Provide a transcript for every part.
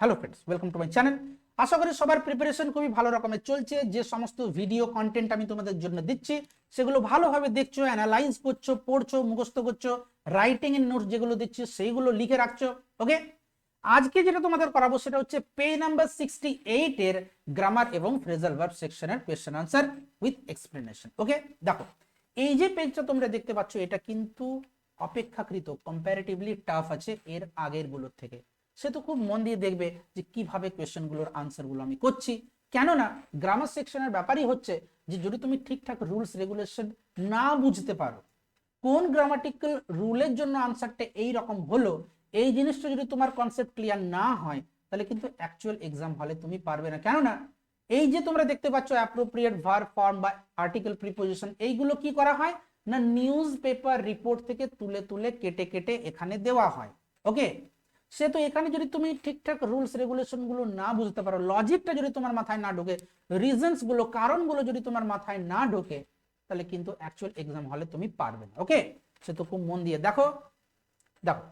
Hello friends welcome to my channel আশা করি সবার preparation খুবই ভালো রকমের চলছে। যে সমস্ত ভিডিও কন্টেন্ট আমি তোমাদের জন্য দিচ্ছি, সেগুলো ভালোভাবে দেখছ অ্যানালাইজ করছ, পড়ছো, মুখস্থ করছ রাইটিং এর নোটস যেগুলো দিচ্ছি, সেইগুলো লিখে রাখছো ওকে আজকে যেটা তোমাদের করাবো, সেটা হচ্ছে পে নাম্বার সিক্সটি এইট এর গ্রামার এবং ফ্রেজাল ভার্ব সেকশনের question answer with explanation okay দেখো, এই যে পেজটা তোমরা দেখতে পাচ্ছ, এটা কিন্তু অপেক্ষাকৃত কম্পারেটিভলি টাফ আছে এর আগেরগুলোর থেকে। সে তো খুব মন দিয়ে দেখবে যে কীভাবে কোয়েশ্চেনগুলোর আনসারগুলো আমি করছি। কেননা গ্রামার সেকশনের ব্যাপারই হচ্ছে যে যদি তুমি ঠিকঠাক রুলস রেগুলেশন না বুঝতে পারো, কোন গ্রামাটিক্যাল রুলের জন্য আনসারটা এই রকম হলো, এই জিনিসটা যদি তোমার কনসেপ্ট ক্লিয়ার না হয়, তাহলে কিন্তু অ্যাকচুয়াল এক্সাম হলে তুমি পারবে না। কেননা এই যে তোমরা দেখতে পাচ্ছ অ্যাপ্রোপ্রিয়েট ভার ফর্ম বা আর্টিকেল প্রিপোজিশন এইগুলো কি করা হয়? না নিউজ পেপার রিপোর্ট থেকে তুলে তুলে কেটে কেটে এখানে দেওয়া হয়। ওকে সে তো এখানে যদি তুমি ঠিকঠাক রুলস রেগুলেশনগুলো না বুঝতে পারো লজিকটা যদি তোমার মাথায় না ঢোকে রিজনসগুলো, কারণগুলো যদি তোমার মাথায় না ঢোকে, তাহলে কিন্তু অ্যাকচুয়াল এক্সাম হলে তুমি পারবে না ওকে সে তো খুব মন দিয়ে, দেখো দেখো,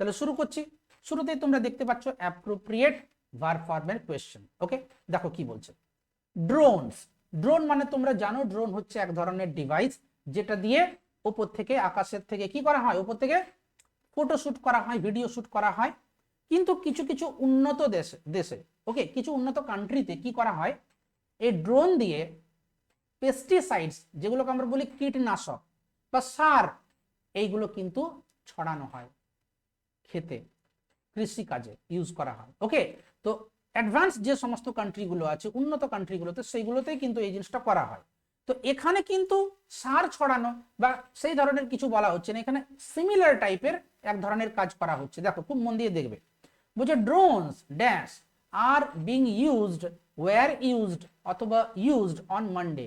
তাহলে শুরু করছি। শুরুতেই তোমরা দেখতে পাচ্ছ অ্যাপ্রোপ্রিয়েট ভার ফর্মের কোয়েশ্চেন ওকে দেখো কি বলছে। ড্রোনস ড্রোন মানে তোমরা জানো ড্রোন হচ্ছে এক ধরনের ডিভাইস যেটা দিয়ে উপর থেকে, আকাশের থেকে কি করা হয়? উপর থেকে ফটো শুট করা হয় ভিডিও শ্যুট করা হয়। কিন্তু কিছু কিছু উন্নত দেশে দেশে ওকে কিছু উন্নত কান্ট্রিতে কি করা হয়? এই ড্রোন দিয়ে পেস্টিসাইডস যেগুলোকে আমরা বলি কীটনাশক বা সার, এইগুলো কিন্তু ছড়ানো হয় খেতে, কৃষিকাজে ইউজ করা হয় ওকে তো অ্যাডভান্স যে সমস্ত কান্ট্রিগুলো আছে, উন্নত কান্ট্রিগুলোতে সেইগুলোতেই কিন্তু এই জিনিসটা করা হয়। তো এখানে কিন্তু সার ছড়ানো বা সেই ধরনের কিছু বলা হচ্ছে না। এখানে সিমিলার টাইপের এক ধরনের কাজ করা হচ্ছে। দেখো, খুব মন দিয়ে দেখবে। বলছে drones dash are being used were used অথবা ইউজড অন মানডে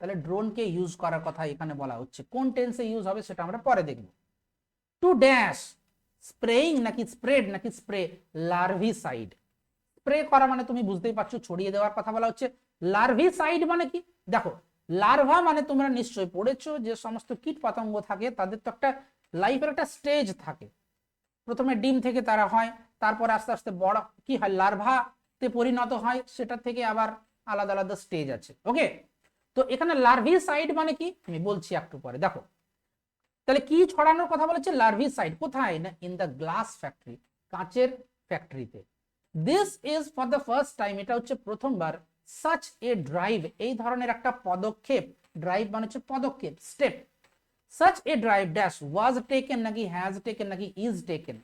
তাহলে ড্রোনকে ইউজ করার কথা এখানে বলা হচ্ছে। কোন টেন্সে ইউজ হবে সেটা আমরা পরে দেখব। টু ড্যাশ স্প্রেইং নাকি স্প্রেড নাকি স্প্রে লার্ভিসাইড স্প্রে করা মানে তুমি বুঝতেই পারছ, ছড়িয়ে দেওয়ার কথা বলা হচ্ছে। লার্ভিসাইড মানে কি? দেখো লার্ভা মানে তোমরা নিশ্চয়ই পড়েছো যে সমস্ত কীট পতঙ্গ থাকে, তাদের তো একটা লাইফের একটা স্টেজ থাকে। প্রথমে ডিম থেকে তারা হয়, তারপর আস্তে আস্তে বড়, কি হয় লার্ভাতে পরিণত হয়, সেটা থেকে আবার আলাদা আলাদা স্টেজ আছে ওকে তো এখানে লার্ভিসাইড মানে কি? আমি বলছি একটু পরে, দেখো। তাহলে কি ছড়ানোর কথা বলেছে? লার্ভিসাইড কোথায়? না ইন দ্য গ্লাস ফ্যাক্টরি কাঁচের ফ্যাক্টরিতে this is for the first time এটা হচ্ছে প্রথমবার সাচ এ ড্রাইভ এই ধরনের একটা পদক্ষেপ ড্রাইভ মানে হচ্ছে পদক্ষেপ step such a drive dash was taken নাকি হ্যাজ টেকেন নাকি ইজ টেকেন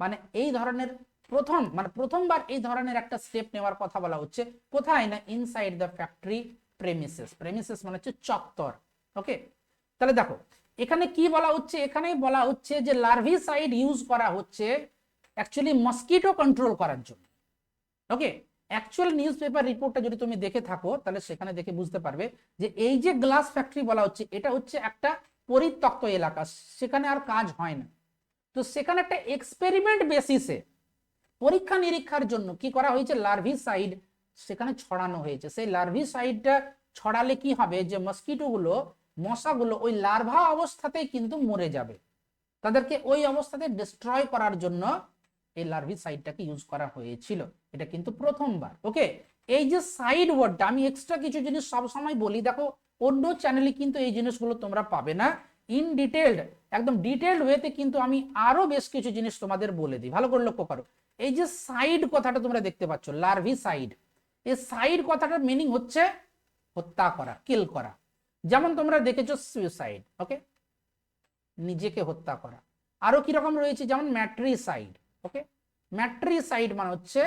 মানে এই ধরনের প্রথম মানে প্রথমবার এই ধরনের একটা স্টেপ নেওয়ার কথা বলা হচ্ছে। কোথায়? না inside the factory premises premises মানে হচ্ছে চত্বর। ওকে তাহলে দেখো, এখানে কি বলা হচ্ছে? এখানে বলা হচ্ছে যে লার্ভিসাইড ইউজ করা হচ্ছে অ্যাকচুয়ালি মস্কিটো কন্ট্রোল করার জন্য। ওকে অ্যাকচুয়াল নিউজ পেপার রিপোর্টটা যদি তুমি দেখে থাকো, তাহলে সেখানে দেখে বুঝতে পারবে যে এই যে গ্লাস ফ্যাক্টরি বলা হচ্ছে, এটা হচ্ছে একটা পরিত্যক্ত এলাকা, সেখানে আর কাজ হয় না। তো সেখানে একটা এক্সপেরিমেন্ট বেসিসে পরীক্ষা নিরীক্ষার জন্য কি করা হয়েছে? লার্ভিসাইড সেখানে ছড়ানো হয়েছে। সেই লার্ভিসাইডটা ছড়ালে কি হবে? যে মস্কিটোগুলো মশাগুলো ওই লার্ভা অবস্থাতেই কিন্তু মরে যাবে। তাদেরকে ওই অবস্থাতে ডিস্ট্রয় করার জন্য এই লার্ভিসাইডটাকে ইউজ করা হয়েছিল। এটা কিন্তু প্রথমবার ওকে এই যে সাইড ওয়ার্ডটা আমি এক্সট্রা কিছু জিনিস সব সময় বলি, দেখো, অন্য চ্যানেলে কিন্তু এই জিনিসগুলো তোমরা পাবে না। ইন ডিটেলড একদম ডিটেলড ওয়েতে কিন্তু আমি আরও বেশ কিছু জিনিস তোমাদের বলে দিই। ভালো করে লক্ষ্য করো। এই যে সাইড কথাটা তোমরা দেখতে পাচ্ছ লার্ভি সাইড এই সাইড কথাটার মিনিং হচ্ছে হত্যা করা কিল করা। যেমন তোমরা দেখেছ সুইসাইড ওকে নিজেকে হত্যা করা। আরও কীরকম রয়েছে? যেমন ম্যাট্রিসাইড ওকে ম্যাট্রিসাইড মানে হচ্ছে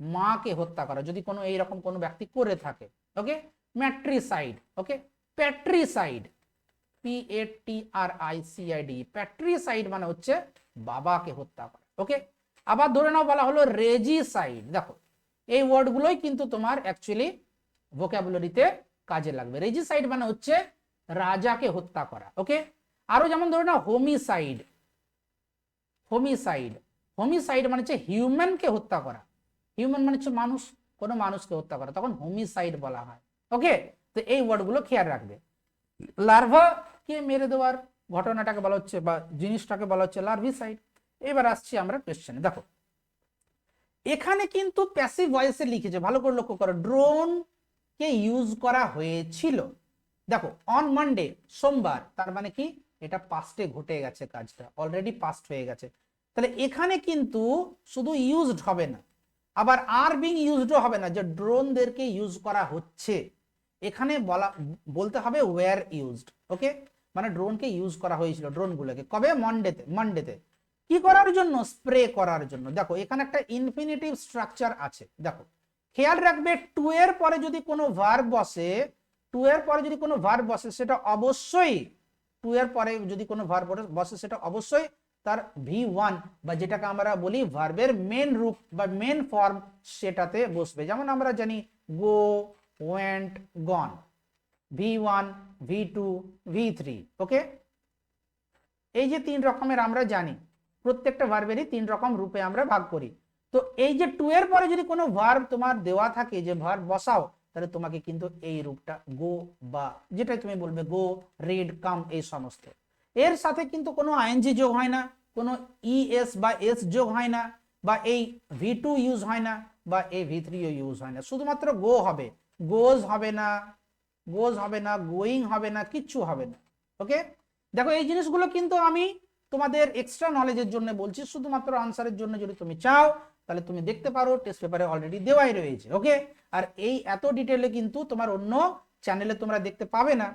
মাকে হত্যা করা। যদি কোনো এইরকম কোনো ব্যক্তি করে থাকে ওকে ম্যাট্রিসাইড ওকে প্যাট্রিসাইড পি এ টি আর প্যাট্রিসাইড মানে হচ্ছে বাবাকে হত্যা করা ওকে আবার ধরে নাও বলা হলো রেজিসাইড দেখো, এই ওয়ার্ডগুলোই কিন্তু তোমার অ্যাকচুয়ালি ভোক্যাবুলারিতে কাজে লাগবে। রেজিসাইড মানে হচ্ছে রাজাকে হত্যা করা ওকে আরও যেমন ধরে নাও হোমিসাইড হোমিসাইড হোমিসাইড মানে হচ্ছে হিউম্যানকে হত্যা করা। হিউম্যান মানে হচ্ছে মানুষ, কোনো মানুষকে হত্যা করা। তখন হোমিসাইড বলা হয়। ওকে তো এই ওয়ার্ডগুলো খেয়াল রাখবে। লার্ভাকে মেরে দেওয়ার ঘটনাটাকে বলা হচ্ছে বা জিনিসটাকে বলা হচ্ছে লার্ভিসাইড এবার আসছি আমরা কোয়েশ্চেনে দেখো, এখানে কিন্তু প্যাসিভ ভয়েসে লিখেছে, ভালো করে লক্ষ্য করো ড্রোন কে ইউজ করা হয়েছিল। দেখো অন মানডে সোমবার, তার মানে কি? এটা পাস্টে ঘটে গেছে কাজটা। অলরেডি পাস্ট হয়ে গেছে। তাহলে এখানে কিন্তু শুধু ইউজড হবে না। আবার আর বিং ইউজডও হবে না, যে ড্রোনদেরকে ইউজ করা হচ্ছে। এখানে বলা, বলতে হবে ওয়ার ইউজড ওকে মানে ড্রোনকে ইউজ করা হয়েছিল, ড্রোনগুলোকে। কবে? মন্ডেতে মন্ডেতে কি করার জন্য? স্প্রে করার জন্য। দেখো, এখানে একটা ইনফিনিটিভ স্ট্রাকচার আছে। দেখো, খেয়াল রাখবে টু এর পরে যদি কোনো ভার্ব বসে টু এর পরে যদি কোনো ভার্ব বসে, সেটা অবশ্যই টু এর পরে যদি কোনো ভার্ব বসে, সেটা অবশ্যই তার ভি ওয়ান বা যেটাকে আমরা বলি ভার্বের মেন রূপ বা মেন ফর্ম সেটাতে বসবে। যেমন আমরা জানি go went gone V one V two V three okay এই যে তিন রকমের আমরা জানি, প্রত্যেকটা ভার্বেরই তিন রকম রূপে আমরা ভাগ করি। তো এই যে টু এর পরে যদি কোনো ভার্ব তোমার দেওয়া থাকে, যে ভার্ব বসাও, তাহলে তোমাকে কিন্তু এই রূপটা গো বা যেটা তুমি বলবে গো রিড কাম এই সমস্ত। এর সাথে কিন্তু কোনো আইএনজি যোগ হয় না, কোনো ইএস বা এস যোগ হয় না, বা এই ভি টু ইউজ হয় না, বা এই ভি থ্রিও ইউজ হয় না। শুধুমাত্র গো হবে। গোজ হবে না গোজ হবে না গোয়িং হবে না, কিচ্ছু হবে না। ওকে দেখো, এই জিনিসগুলো কিন্তু আমি তোমাদের এক্সট্রা নলেজের জন্য বলছি, শুধুমাত্র আনসারের জন্য যদি তুমি চাও, তাহলে তুমি দেখতে পারো টেস্ট পেপারে অলরেডি দেওয়াই রয়েছে। ওকে আর এই এত ডিটেলে কিন্তু তোমার অন্য চ্যানেলে তোমরা দেখতে পাবে না।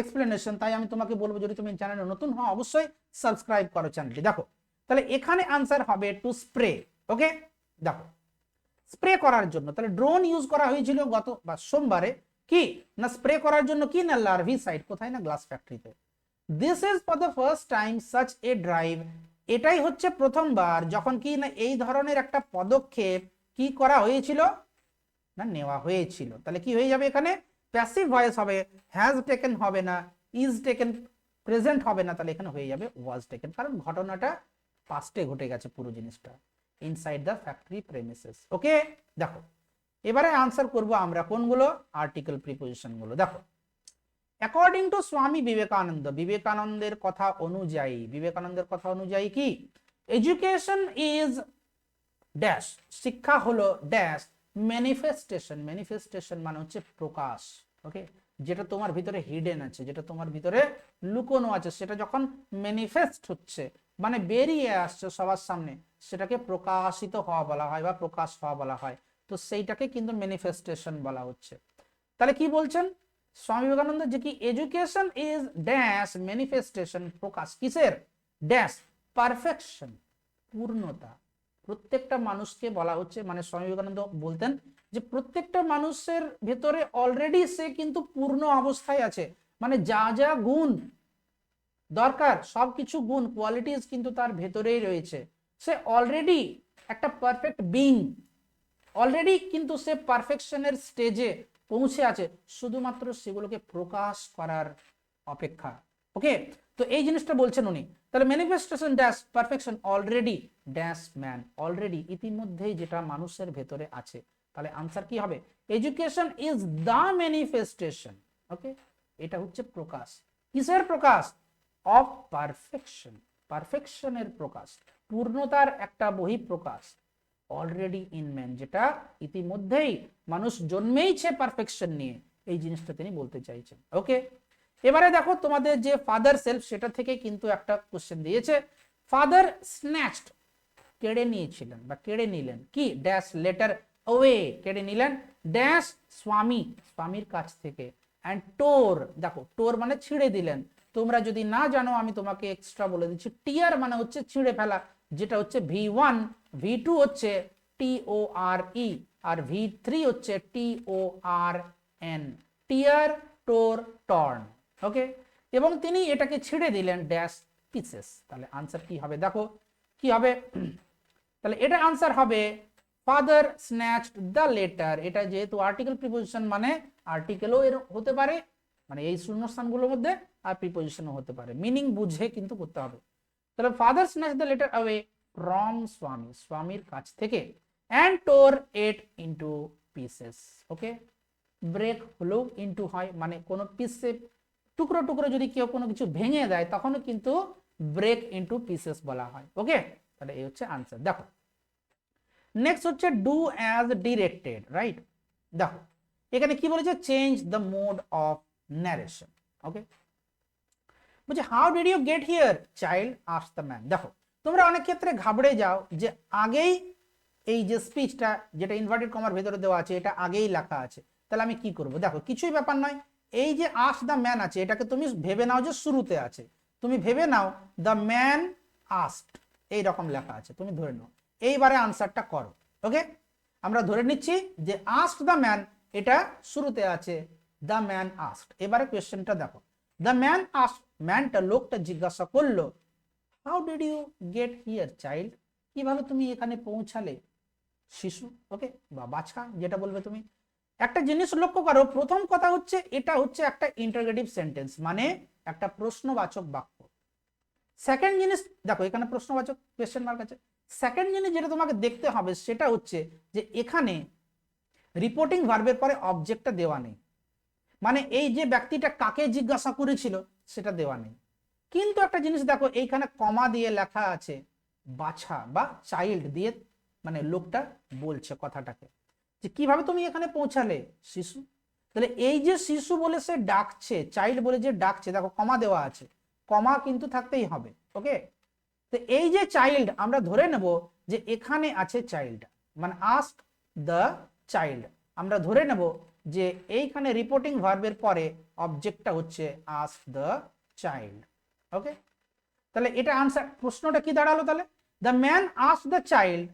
এক্সপ্লেনেশন তাই আমি তোমাকে বলব যদি তুমি চ্যানেলে নতুন হও, অবশ্যই সাবস্ক্রাইব করো চ্যানেলটি দেখো, তাহলে এখানে আনসার হবে টু স্প্রে ওকে দেখো স্প্রে করার জন্য, তাহলে ড্রোন ইউজ করা হয়েছিল গত বা সোমবারে, কি? না স্প্রে করার জন্য কি? না লার্ভি সাইট কোথায়? না গ্লাস ফ্যাক্টরিতে this is for the first time such a drive এটাই হচ্ছে প্রথমবার যখন কি না এই ধরনের একটা পদক্ষেপ কি করা হয়েছিল? না নেওয়া হয়েছিল। তাহলে কি হয়ে যাবে এখানে? প্যাসিভ ভয়েস হবে হ্যাজ টেকেন হবে না ইজ টেকেন প্রেজেন্ট হবে না, তাহলে এখানে হয়ে যাবে ওয়াজ টেকেন কারণ ঘটনাটা পাস্টে ঘটে গেছে পুরো জিনিসটা inside the factory premises okay দেখো, এবারে আনসার করব আমরা কোনগুলো? আর্টিকেল প্রিপোজিশনগুলো। দেখো অ্যাকর্ডিং টু স্বামী বিবেকানন্দ, বিবেকানন্দের কথা অনুযায়ী, বিবেকানন্দের কথা অনুযায়ী কি? এডুকেশন ইজ ড্যাশ শিক্ষা হলো ড্যাশ ম্যানিফেস্টেশন ম্যানিফেস্টেশন মানে হচ্ছে প্রকাশ ওকে যেটা তোমার ভিতরে হিডেন আছে, যেটা তোমার ভিতরে লুকোনো আছে, সেটা যখন ম্যানিফেস্ট হচ্ছে মানে বেরিয়ে আসছে সবার সামনে, সেটাকে প্রকাশিত হওয়া বলা হয় বা প্রকাশ হওয়া বলা হয়। তো সেইটাকে কিন্তু ম্যানিফেস্টেশন বলা হচ্ছে। তাহলে কি বলছেন? স্বামী বিবেকানন্দ যে কি এডুকেশন ইজ ড্যাশ ম্যানিফেস্টেশন প্রকাশ কিসের? ড্যাশ পারফেকশন পূর্ণতা। প্রত্যেকটা মানুষকে বলা হচ্ছে মানে স্বামী বিবেকানন্দ বলতেন যে প্রত্যেকটা মানুষের ভেতরে অলরেডি সে কিন্তু পূর্ণ অবস্থায় আছে। মানে যা যা গুণ দরকার, সবকিছু গুণ কোয়ালিটিস কিন্তু তার ভেতরেই রয়েছে। সে অলরেডি একটা পারফেক্ট বিং অলরেডি কিন্তু সে পারফেকশনের স্টেজে পৌঁছে আছে। শুধুমাত্র সেগুলোকে প্রকাশ করার অপেক্ষা। ওকে তো এই জিনিসটা বলছেন উনি। তাহলে manifestation dash perfection already dash man already ইতিমধ্যেই যেটা মানুষের ভেতরে আছে। তাহলে আনসার কি হবে? Education is the manifestation okay এটা হচ্ছে প্রকাশ। কিসের প্রকাশ? অফ পারফেকশন পারফেকশনের প্রকাশ। পূর্ণতার একটা বহি প্রকাশ অলরেডি ইন ম্যান যেটা ইতিমধ্যেই মানুষ জন্মেইছে পারফেকশন নিয়ে। এই জিনিসটা তিনি বলতে চাইছেন ওকে এবারে দেখো তোমাদের যে ফাদার সেলফ সেটা থেকে কিন্তু একটা কোশ্চেন দিয়েছে। ফাদার স্ন্যাচড কেড়ে নিয়েছিলেন বা কেড়ে নিলেন কি? ড্যাশ লেটার ওয়ে কেড়ে নিলেন। ড্যাশ স্বামী, স্বামীর কাছ থেকে। অ্যান্ড টোর দেখো টোর মানে ছিঁড়ে দিলেন। তোমরা যদি না জানো, আমি তোমাকে এক্সট্রা বলে দিচ্ছি। টিয়ার মানে হচ্ছে ছিঁড়ে ফেলা, যেটা হচ্ছে ভি ওয়ান ভি টু হচ্ছে টি ও আর ই আর ভি থ্রি হচ্ছে টি ও আর এন টিয়ার টোর টর্ন ওকে এবং তিনি এটাকে ছিঁড়ে দিলেন ড্যাশ পিসেস তাহলে আনসার কি হবে? দেখো, কি হবে? তাহলে এটা আনসার হবে ফাদার স্ন্যাচড দ্য লেটার এটা যেহেতু আর্টিকেল প্রিপোজিশন মানে আর্টিকেলও এর হতে পারে মানে এই শূন্যস্থানগুলোর মধ্যে আর প্রিপোজিশনও হতে পারে। মিনিং বুঝে কিন্তু করতে হবে। তাহলে father snatch the letter away from Swami স্বামীর কাছ থেকে and tore it into pieces okay break হলেও ইন্টু হয় মানে কোনো পিসে টুকরো টুকরো যদি কেউ কোনো কিছু ভেঙে দেয়, তখনও কিন্তু ব্রেক ইন্টু পিসেস বলা হয় ওকে তাহলে এই হচ্ছে আনসার দেখো। নেক্সট হচ্ছে ডু অ্যাজ ডিরেক্টেড রাইট দেখো, এখানে কি বলেছে? Change the mode of narration okay বলছে how did you get here child us the man দেখো, তোমরা অনেক ক্ষেত্রে ঘাবড়ে যাও যে আগেই এই যে স্পিচটা যেটা ইনভার্টেড কমার ভেতরে দেওয়া আছে, এটা আগেই লেখা আছে, তাহলে আমি কি করব? দেখো, কিছুই ব্যাপার নয় এই যে আস দ্য ম্যান আছে, এটাকে তুমি ভেবে নাও যে শুরুতে আছে। তুমি ভেবে নাও, দ্য ম্যান আস্ট। এই রকম লেখা আছে, তুমি ধরে নাও। এইবারে আনসারটা করো, ওকে? আমরা ধরে নিচ্ছি যে আস্ট দ্য ম্যান, এটা শুরুতে আছে, দ্য ম্যান আস্ট। এবারে কোয়েশ্চেনটা দেখো। দ্য ম্যান আস্ট, ম্যানটা লোকটা জিজ্ঞাসা করল how did you get here child কীভাবে তুমি এখানে পৌঁছালে, শিশু? ওকে? বা বাচ্চা যেটা বলবে তুমি। একটা জিনিস লক্ষ্য করো, প্রথম কথা হচ্ছে এটা হচ্ছে একটা ইন্টারগেটিভ সেন্টেন্স মানে একটা প্রশ্নবাচক বাক্য। সেকেন্ড জিনিস, দেখো এখানে প্রশ্নবাচক কোয়েশ্চেন মার্ক আছে। সেকেন্ড জিনিস যেটা তোমাকে দেখতে হবে সেটা হচ্ছে যে এখানে রিপোর্টিং ভার্বের পরে অবজেক্টটা দেওয়া নেই। মানে এই যে ব্যক্তিটা কাকে জিজ্ঞাসা করেছিল সেটা দেওয়া নেই। কিন্তু একটা জিনিস দেখো, এইখানে কমা দিয়ে লেখা আছে, বাছা বা চাইল্ড দিয়ে মানে লোকটা বলছে কথাটাকে। যে কীভাবে তুমি এখানে পৌঁছালে? শিশু। তাহলে এই যে শিশু বলে সে ডাকছে চাইল্ড বলে যে ডাকছে, দেখো কমা দেওয়া আছে। কমা কিন্তু থাকতেই হবে ওকে তো এই যে চাইল্ড আমরা ধরে নেব যে এখানে আছে চাইল্ড মানে আস্ক দ্য চাইল্ড আমরা ধরে নেব যে এইখানে রিপোর্টিং ভার্বের পরে অবজেক্টটা হচ্ছে আস্ক দ্য চাইল্ড ওকে তাহলে এটা আনসার প্রশ্নটা কি দাঁড়াল তাহলে? The man ask the child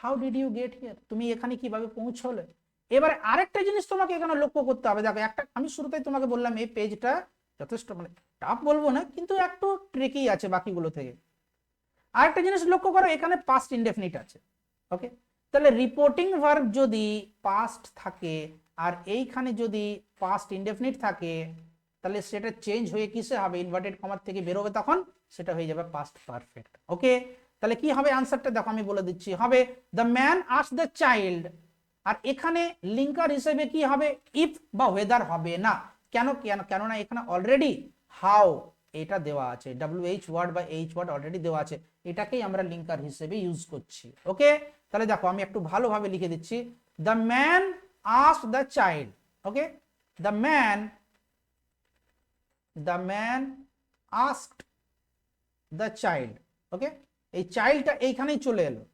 how did you get here তুমি এখানে কীভাবে পৌঁছলে? এবারে আরেকটা জিনিস তোমাকে এখানে লক্ষ্য করতে হবে। দেখো, একটা, আমি শুরুতেই তোমাকে বললাম, এই পেজটা যথেষ্ট মানে টাফ বলব না, কিন্তু একটু ট্রিকি আছে বাকিগুলো থেকে। আরেকটা জিনিস লক্ষ্য করো, এখানে পাস্ট ইনডেফিনিট আছে। ওকে তাহলে রিপোর্টিং ভার্ব যদি পাস্ট থাকে, আর এইখানে যদি পাস্ট ইনডেফিনিট থাকে, তাহলে সেটা চেঞ্জ হয়ে কিসে হবে? ইনভার্টেড কমার থেকে বেরোবে তখন, সেটা হয়ে যাবে পাস্ট পারফেক্ট ওকে তাহলে কি হবে আনসারটা দেখো আমি বলে দিচ্ছি। হবে দ্য ম্যান আস দ্য চাইল্ড আর এখানে লিঙ্কার হিসেবে কি হবে? ইফ বা ওয়েদার হবে না। কেন কেন, কেননা এখানে অলরেডি হাউ এটা দেওয়া আছে। ডাব্লিউ এইচ ওয়ার্ড বা এইচ ওয়ার্ড অলরেডি দেওয়া আছে। এটাকেই আমরা লিঙ্কার হিসেবে ইউজ করছি। ওকে? তাহলে দেখো, আমি একটু ভালোভাবে লিখে দিচ্ছি। The man us the child okay? The man the man asked the child okay? এই চাইল্ডটা এইখানেই চলে এলো।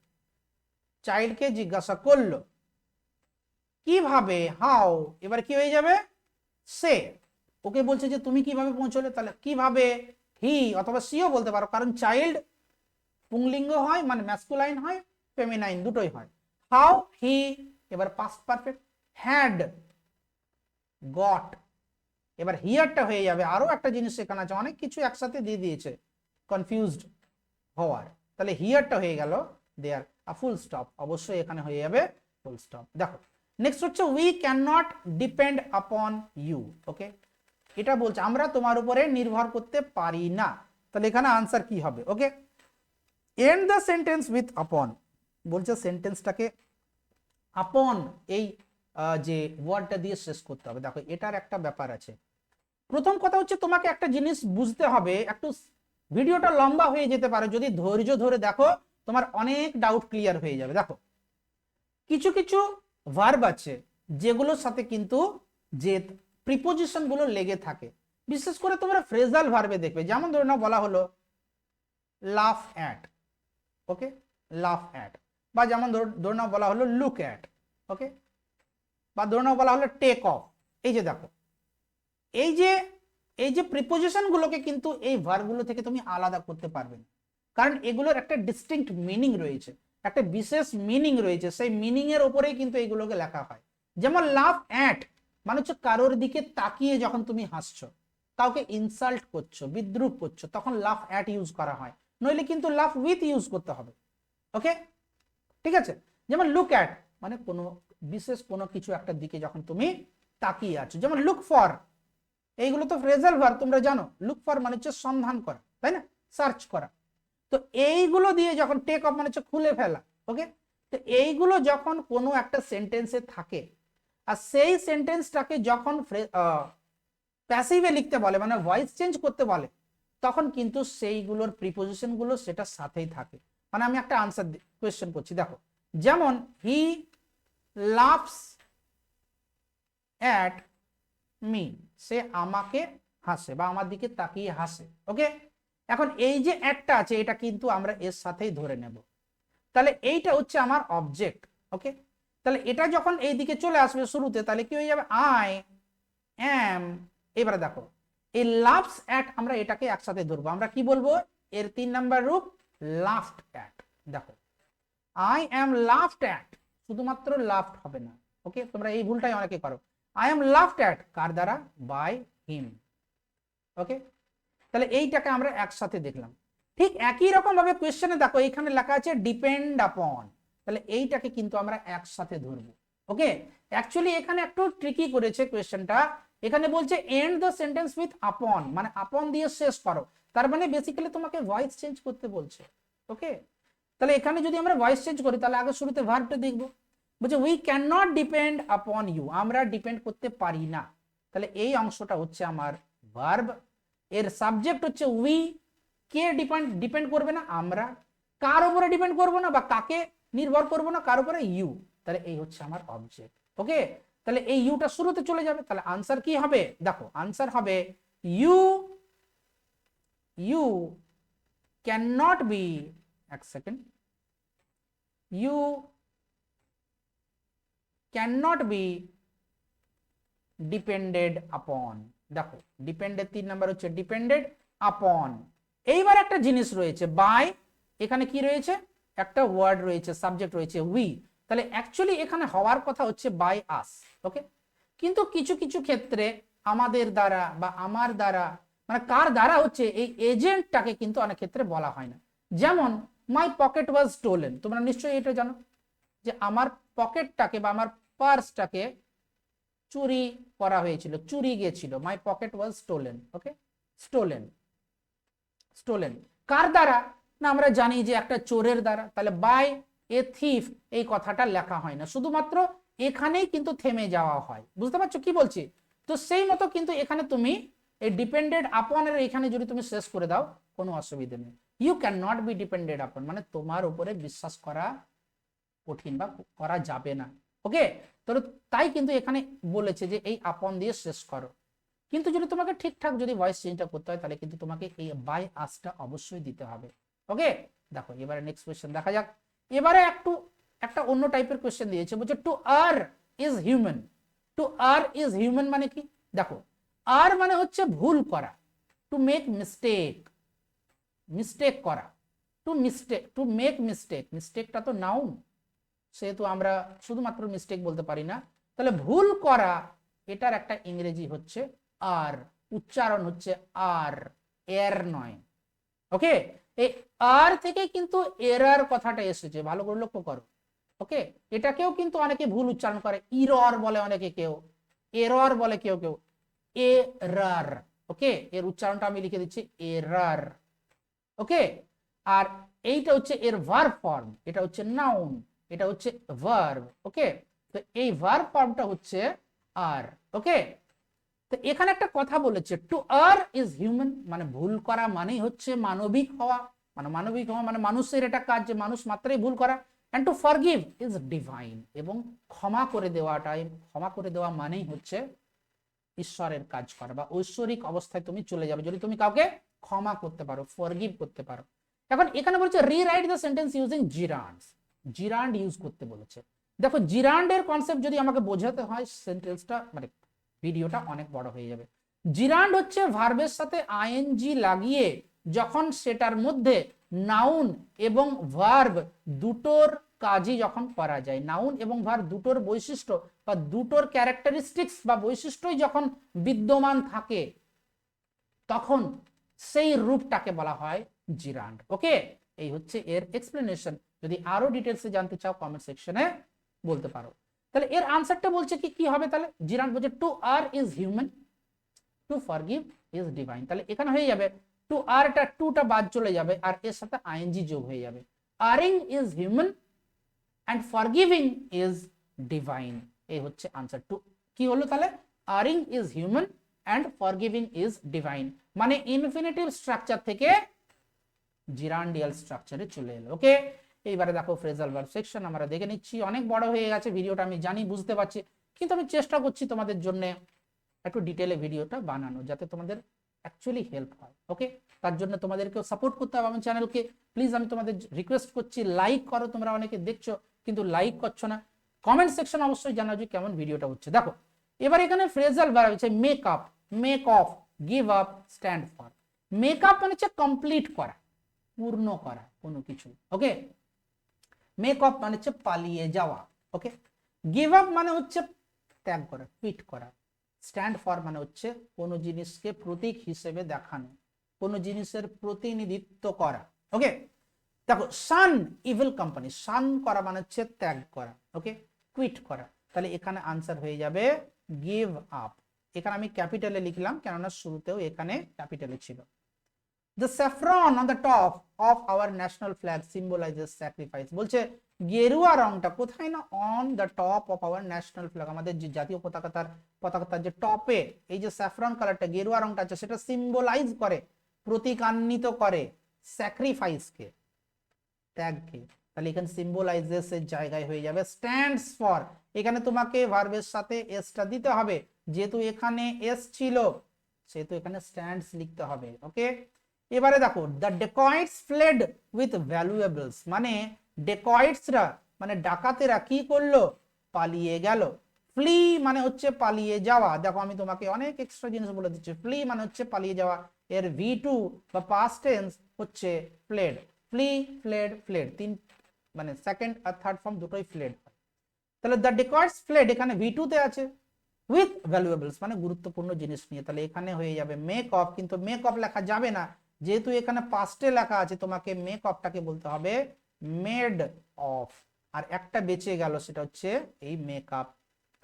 চাইল্ডকে জিজ্ঞাসা করল, কীভাবে? হাও? এবার কি হয়ে যাবে? সে, ওকে বলছে যে, তুমি কীভাবে পৌঁছলে? তাহলে কীভাবে? হি, অথবা সিও বলতে পারো। কারণ চাইল্ড পুংলিঙ্গ হয় মানে ম্যাসকুলাইন হয় ফেমিনাইন দুটোই হয়। হাউ হি, এবার পাস্ট পারফেক্ট হ্যাড গট এবার হিয়ারটা হয়ে যাবে। আরও একটা জিনিস সেখানে আছে, অনেক কিছু একসাথে দিয়ে দিয়েছে কনফিউজড হওয়ার। তাহলে হিয়ারটা হয়ে গেল দেয়ার ফুল স্টপ অবশ্যই এখানে হয়ে যাবে ফুল স্টপ দেখো নেক্সট হচ্ছে we can not depend upon you okay এটা বলছে, আমরা তোমার উপরে নির্ভর করতে পারি না। তাহলে এখানে আনসার কি হবে okay end the sentence with upon বলছে সেন্টেন্সটাকে আপন এই যে ওয়ার্ডটা দিয়ে শেষ করতে হবে। দেখো, এটার একটা ব্যাপার আছে। প্রথম কথা হচ্ছে, তোমাকে একটা জিনিস বুঝতে হবে, একটু ভিডিওটা লম্বা হয়ে যেতে পারে, যদি ধৈর্য ধরে দেখো, তোমার অনেক ডাউট ক্লিয়ার হয়ে যাবে। দেখো, কিছু কিছু ভার্ব আছে, যেগুলোর সাথে কিন্তু যে প্রিপোজিশনগুলো লেগে থাকে। বিশেষ করে তোমরা ফ্রেজাল ভার্বে দেখবে, যেমন ধরে নাও, বলা হলো লাফ অ্যাট ওকে লাফ অ্যাট বা যেমন ধরে নাও, বলা হলো লুক অ্যাট ওকে বা ধরে নাও, বলা হলো টেক অফ এই যে দেখো, এই যে এই যে প্রিপোজিশন গুলোকে কিন্তু এই ভার্বগুলো থেকে তুমি আলাদা করতে পারবে। না কারণ এগুলোর একটা ডিস্টিংক্ট মিনিং রয়েছে, একটা বিশেষ মিনিং রয়েছে, সেই মিনিং এর উপরেই কিন্তু এইগুলোকে লেখা হয়। যেমন লাভ অ্যাট মানে হচ্ছে কারোর দিকে তাকিয়ে যখন তুমি হাসছো, কাউকে ইনসাল্ট করছ, বিদ্রুপ করছ, তখন লাভ অ্যাট ইউজ করা হয়। নইলে কিন্তু লাভ উইথ ইউজ করতে হবে। ওকে ঠিক আছে? যেমন লুক অ্যাট মানে কোনো, বিশেষ কোনো কিছু একটা দিকে যখন তুমি তাকিয়ে আছো। যেমন লুক ফর এইগুলো তো ফ্রেজাল ভার তোমরা জানো। লুক ফর মানে হচ্ছে সন্ধান করা, তাই না? সার্চ করা। তো এইগুলো দিয়ে যখন টেক অফ মানে হচ্ছে খুলে ফেলা ওকে তো এইগুলো যখন কোনো একটা সেন্টেন্সে থাকে, আর সেই সেন্টেন্সটাকে যখন প্যাসিভে লিখতে বলে মানে ভয়েস চেঞ্জ করতে বলে, তখন কিন্তু সেইগুলোর প্রিপোজিশনগুলো সেটার সাথেই থাকে। মানে আমি একটা আনসার কোয়েশ্চেন করছি, দেখো। যেমন হি লাভস অ্যাট মি সে আমাকে হাসে বা আমার দিকে তাকিয়ে হাসে ওকে এখন এই যে একটা আছে, এটা কিন্তু আমরা এর সাথেই ধরে নেব। তাহলে এইটা হচ্ছে আমার অবজেক্ট ওকে তাহলে এটা যখন এই দিকে চলে আসবে শুরুতে, তাহলে কি হয়ে যাবে? আই এম এবারে দেখো, এই লাভস অ্যাট আমরা এটাকে একসাথে ধরবো। আমরা কি বলব? এর তিন নাম্বার রূপ লাফট অ্যাট দেখো। আই অ্যাম লাফট অ্যাট শুধুমাত্র লাফট হবে না ওকে তোমরা এই ভুলটাই অনেকে করো। আই এম লাফট অ্যাট কার দ্বারা? বাই হিম ওকে তাহলে এইটাকে আমরা একসাথে দেখলাম। ঠিক একই রকম ভাবে কোয়েশ্চেনে দেখো এখানে লেখা আছে ডিপেন্ড আপন তাহলে এইটাকে কিন্তু আমরা একসাথে ধরবো। ওকে অ্যাকচুয়ালি এখানে একটু ট্রিকি করেছে কোয়েশ্চেনটা এখানে বলছে এন্ড দ্য সেন্টেন্স উইথ আপন মানে আপন দিয়ে শেষ করো। তার মানে বেসিক্যালি তোমাকে ভয়েস চেঞ্জ করতে বলছে। ওকে তাহলে এখানে যদি আমরা ভয়েস চেঞ্জ করি, তাহলে আগে শুরুতে ভার্বটা দেখব। বলছে we can not depend upon you আমরা ডিপেন্ড করতে পারি না। তাহলে এই অংশটা হচ্ছে আমার ভার্ব এর সাবজেক্ট হচ্ছে উই কে ডিপেন্ড ডিপেন্ড করবে না? আমরা। কার উপরে ডিপেন্ড করব না বা কাকে নির্ভর করব না? কার উপরে? ইউ তাহলে এই হচ্ছে আমার অবজেক্ট ওকে তাহলে এই ইউটা শুরুতে চলে যাবে। তাহলে আনসার কি হবে? দেখো আনসার হবে you you can not be এক second you not be depended upon দেখো ডিপেন্ডেড তিন নাম্বার হচ্ছে ডিপেন্ডেড আপন এইবার একটা জিনিস রয়েছে বাই এখানে কি রয়েছে? একটা ওয়ার্ড রয়েছে সাবজেক্ট রয়েছে উই তাহলে অ্যাকচুয়ালি এখানে হওয়ার কথা হচ্ছে বাই আস ওকে কিন্তু কিছু কিছু ক্ষেত্রে আমাদের দ্বারা বা আমার দ্বারা মানে কার দ্বারা হচ্ছে এই এজেন্টটাকে কিন্তু অনেক ক্ষেত্রে বলা হয় না। যেমন মাই পকেট ওয়াজ স্টোলেন তোমরা নিশ্চয়ই এটা জানো? যে আমার পকেটটাকে বা আমার পার্সটাকে চুরি করা হয়েছিল, চুরি গিয়েছিল। My pocket was stolen okay stolen stolen কার দ্বারা? না, আমরা জানি যে একটা চোরের দ্বারা। তাহলে বাই এ থিফ এই কথাটা লেখা হয় না। শুধুমাত্র এখানেই কিন্তু থেমে যাওয়া হয়। বুঝতে পারছ কি বলছি? তো সেই মতো কিন্তু এখানে তুমি এই ডিপেন্ডেড আপনের এখানে যদি তুমি শেষ করে দাও, কোনো অসুবিধা নেই। You can not be depended upon মানে তোমার উপরে বিশ্বাস করা কঠিন বা করা যাবে না। ওকে? তো তাই কিন্তু এখানে বলেছে যে এই আপন দিয়ে শেষ করো। কিন্তু যদি তোমাকে ঠিকঠাক যদি ভয়েস চেঞ্জটা করতে হয়, তাহলে কিন্তু তোমাকে এই বাই আসটা অবশ্যই দিতে হবে। ওকে? দেখো, এবারে নেক্সট কোয়েশ্চেন দেখা যাক। এবারে একটু, একটা অন্য টাইপের কোয়েশ্চেন দিয়েছে। বলছে to err is human to err is human মানে কি? দেখো আর মানে হচ্ছে ভুল করা। টু মেক মিস্টেক মিস্টেক করা। To mistake to make mistake মিস্টেকটা তো নাউন সেহেতু আমরা শুধুমাত্র মিস্টেক বলতে পারি না। তাহলে ভুল করা, এটার একটা ইংরেজি হচ্ছে আর, উচ্চারণ হচ্ছে আর, এর নয়। ওকে? এই আর থেকে কিন্তু এরার কথাটা এসেছে, ভালো করে লক্ষ্য করো। ওকে? এটাকেও কিন্তু অনেকে ভুল উচ্চারণ করে। ইরর বলে অনেকে কেউ, এরর বলে কেউ কেউ। Error, okay? এর উচ্চারণটা আমি লিখে দিচ্ছি, এরার। ওকে? আর এইটা হচ্ছে এর ভার্ব ফর্ম এটা হচ্ছে নাউন এটা হচ্ছে ভার্ব ওকে তো এই ভার্ব ফর্মটা হচ্ছে আর ওকে তো এখানে একটা কথা বলেছে টু আর ইজ হিউম্যান মানে ভুল করা মানেই হচ্ছে মানবিক হওয়া মানে মানবিক হওয়া মানে মানুষের এটা কাজ যে মানুষ মাত্রই ভুল করা and to forgive is divine এবং ক্ষমা করে দেওয়াটাই ক্ষমা করে দেওয়া মানেই হচ্ছে ঈশ্বরের কাজ করা, বা ঐশ্বরিক অবস্থায় তুমি চলে যাবে, যদি তুমি কাউকে ক্ষমা করতে পারো ফরগিভ করতে পারো। এখন এখানে বলছে rewrite the sentence using gerunds gerund use করতে বলেছে। দেখো, জিরান্ডের কনসেপ্ট যদি আমাকে বোঝাতে হয় সেন্টেন্সটা মানে ভিডিওটা অনেক বড় হয়ে যাবে। জিরান্ড হচ্ছে ভার্বের সাথে আইএনজি লাগিয়ে যখন সেটার মধ্যে নাউন এবং ভার্ব দুটোর কাজই যখন করা যায় নাউন এবং ভার্ব দুটোর বৈশিষ্ট্য বা দুটোর ক্যারেক্টারিস্টিক্স বা বৈশিষ্ট্যই যখন বিদ্যমান থাকে, তখন সেই রূপটাকে বলা হয় জিরান্ড। ওকে এই হচ্ছে এর এক্সপ্লেনেশন যদি আরও ডিটেলসে জানতে চাও কমেন্ট সেকশনে বলতে পারো। তাহলে এর আনসারটা বলছে কি কি হবে তাহলে? জিরান্ড বলছে to err is human to forgive is divine তাহলে এখানে হয়ে যাবে টু আরটা টুটা বাদ চলে যাবে, আর এর সাথে আইএনজি যোগ হয়ে যাবে। Erring is human and forgiving is divine এই হচ্ছে আনসার টু কি হলো তাহলে? Erring is human and forgiving is divine মানে ইনফিনিটিভ স্ট্রাকচার থেকে জিরান্ডিয়াল স্ট্রাকচারে চলে এলো। ওকে এইবারে দেখো ফ্রেজাল ভার্ব সেকশন আমরা দেখে নিচ্ছি। অনেক বড় হয়ে গেছে ভিডিওটা আমি জানি, বুঝতে পারছি। কিন্তু আমি চেষ্টা করছি তোমাদের জন্য একটু ডিটেলে ভিডিওটা বানানো, যাতে তোমাদের অ্যাকচুয়ালি হেল্প হয় ওকে তার জন্য তোমাদেরকেও সাপোর্ট করতে হবে আমার চ্যানেলকে প্লিজ আমি তোমাদের রিকোয়েস্ট করছি লাইক করো, তোমরা অনেকে দেখছ, কিন্তু লাইক করছ না। কমেন্ট সেকশন অবশ্যই জানাও যে কেমন ভিডিওটা হচ্ছে। দেখো, এবার এখানে ফ্রেজাল ভার্ব হচ্ছে make up make off give up stand for make up মানে হচ্ছে কমপ্লিট করা, পূর্ণ করা, কোনো কিছু। ওকে মেক অফ মানে হচ্ছে পালিয়ে যাওয়া ওকে গিভ আপ মানে হচ্ছে ত্যাগ করা টুইট করা। স্ট্যান্ড ফর মানে হচ্ছে কোনো জিনিসকে প্রতীক হিসেবে দেখানো, কোনো জিনিসের প্রতিনিধিত্ব করা ওকে দেখো সান ইভিল কোম্পানি সান করা মানে হচ্ছে ত্যাগ করা ওকে কুইট করা। তাহলে এখানে আনসার হয়ে যাবে গিভ আপ এখানে আমি ক্যাপিটালে লিখলাম, কেননা শুরুতেও এখানে ক্যাপিটালে ছিল। The saffron on the top of our national flag symbolizes sacrifice. বলছে, গেরুয়া রংটা কোথায় না on the top of our national flag আমাদের যে জাতীয় পতাকাতার পতাকাতার যে টপে এই যে স্যাফরন কালারটা গেরুয়া রংটা আছে, সেটা সিম্বলাইজ করে, প্রতীকান্বিত করে স্যাক্রিফাইসকে ত্যাগকে তাহলে এখানে সিম্বলাইজেস এর জায়গায় হয়ে যাবে স্ট্যান্ডস ফর এখানে তোমাকে ভার্বের সাথে এসটা দিতে হবে, যেহেতু এখানে এস ছিল, সেহেতু এখানে স্ট্যান্ডস লিখতে হবে ওকে এবারে দেখো the dacoits fled with valuables মানে ডেকয়েটসরা মানে ডাকাতেরা কি করল? পালিয়ে গেল। ফ্লি মানে হচ্ছে পালিয়ে যাওয়া। দেখো, আমি তোমাকে অনেক এক্সট্রা জিনিস বলে দিচ্ছি। ফ্লি মানে হচ্ছে পালিয়ে যাওয়া। এর ভি টু বা পাস্ট টেন্স হচ্ছে ফ্লেড ফ্লি ফ্লেড ফ্লেড তিন মানে সেকেন্ড আর থার্ড ফর্ম দুটোই ফ্লেড তাহলে দ্য ডেকয়েটস ফ্লেড এখানে ভি তে আছে। উইথ ভ্যালুয়েবলস মানে গুরুত্বপূর্ণ জিনিস নিয়ে। তাহলে এখানে হয়ে যাবে মেক অফ কিন্তু মেক অফ লেখা যাবে না। যেহেতু এখানে পাস্টে লেখা আছে, তোমাকে মেক অফটাকে বলতে হবে মেড অফ আর একটা বেঁচে গেল সেটা হচ্ছে এই মেকআপ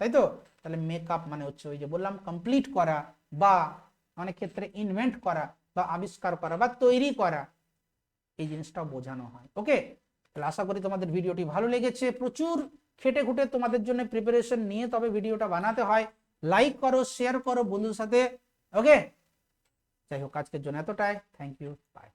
তাই তো? তাহলে মেকআপ মানে হচ্ছে ওই যে বললাম কমপ্লিট করা বা অনেক ক্ষেত্রে ইনভেন্ট করা বা আবিষ্কার করা বা তৈরি করা। এই জিনিসটা বোঝানো হয় ওকে তাহলে আশা করি তোমাদের ভিডিওটি ভালো লেগেছে। প্রচুর খেটে খুঁটে তোমাদের জন্য প্রিপারেশন নিয়ে তবে ভিডিওটা বানাতে হয়। লাইক করো শেয়ার করো বন্ধুর সাথে ওকে যাই হোক আজকের জন্য এতটাই থ্যাংক ইউ বাই